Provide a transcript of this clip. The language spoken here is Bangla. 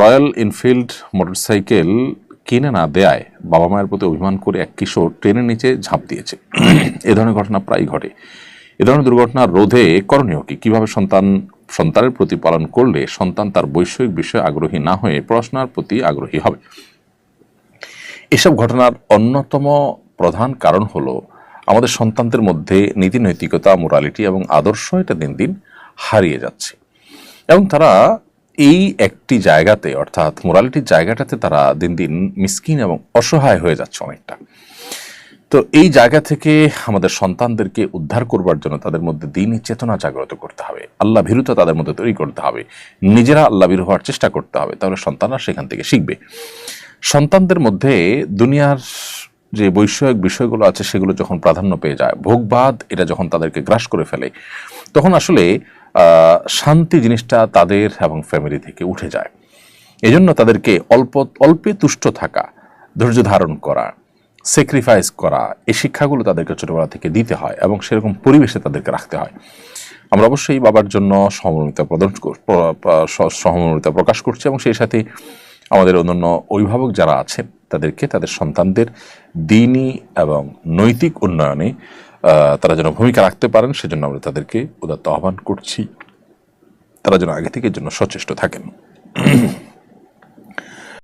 রয়্যাল এনফিল্ড মোটরসাইকেল কিনে না দেয়ায় বাবা মায়ের প্রতি অভিমান করে এক কিশোর ট্রেনের নিচে ঝাঁপ দিয়েছে। এ ধরনের ঘটনা প্রায় ঘটে। এ ধরনের দুর্ঘটনা রোধে করণীয় কি? কীভাবে সন্তান, সন্তানের প্রতি পালন করলে সন্তান তার বৈষয়িক বিষয়ে আগ্রহী না হয়ে পড়াশোনার প্রতি আগ্রহী হবে? এসব ঘটনার অন্যতম প্রধান কারণ হলো আমাদের সন্তানদের মধ্যে নীতি নৈতিকতা মোরালিটি এবং আদর্শ এটা দিন দিন হারিয়ে যাচ্ছে। এবং তারা এই একটি জায়গাতে, অর্থাৎ মোরালিটির জায়গাটাতে তারা দিন দিন মিসকিন এবং অসহায় হয়ে যাচ্ছে অনেকটা। তো এই জায়গা থেকে আমাদের সন্তানদেরকে উদ্ধার করবার জন্য তাদের মধ্যে দিনই চেতনা জাগ্রত করতে হবে। আল্লাহ ভীরুতা তাদের মধ্যে তৈরি করতে হবে। নিজেরা আল্লাহ ভীরু হওয়ার চেষ্টা করতে হবে, তাহলে সন্তানরা সেখান থেকে শিখবে। সন্তানদের মধ্যে দুনিয়ার যে বৈষয়িক বিষয়গুলো আছে সেগুলো যখন প্রাধান্য পেয়ে যায়, ভোগবাদ এটা যখন তাদেরকে গ্রাস করে ফেলে, তখন আসলে শান্তি জিনিসটা তাদের এবং ফ্যামিলি থেকে উঠে যায়। এজন্য তাদেরকে অল্প, অল্পে তুষ্ট থাকা, ধৈর্য ধারণ করা স্যাক্রিফাইস করা, এই শিক্ষাগুলো তাদেরকে ছোটবেলা থেকে দিতে হয় এবং সেরকম পরিবেশে তাদেরকে রাখতে হয়। আমরা অবশ্যই বাবার জন্য সহমর্মিতা প্রদান কর- প্র- প্র- সহমর্মিতা প্রকাশ করছি এবং সেই সাথে আমাদের অন্যান্য অভিভাবক যারা আছেন তাদেরকে, তাদের সন্তানদের দিনই এবং নৈতিক উন্নয়নে তারা যেন ভূমিকা রাখতে পারেন, সেজন্য আমরা তাদেরকে উদাত্ত আহ্বান করছি। তারা যেন আগে থেকে জন্য সচেষ্ট থাকেন।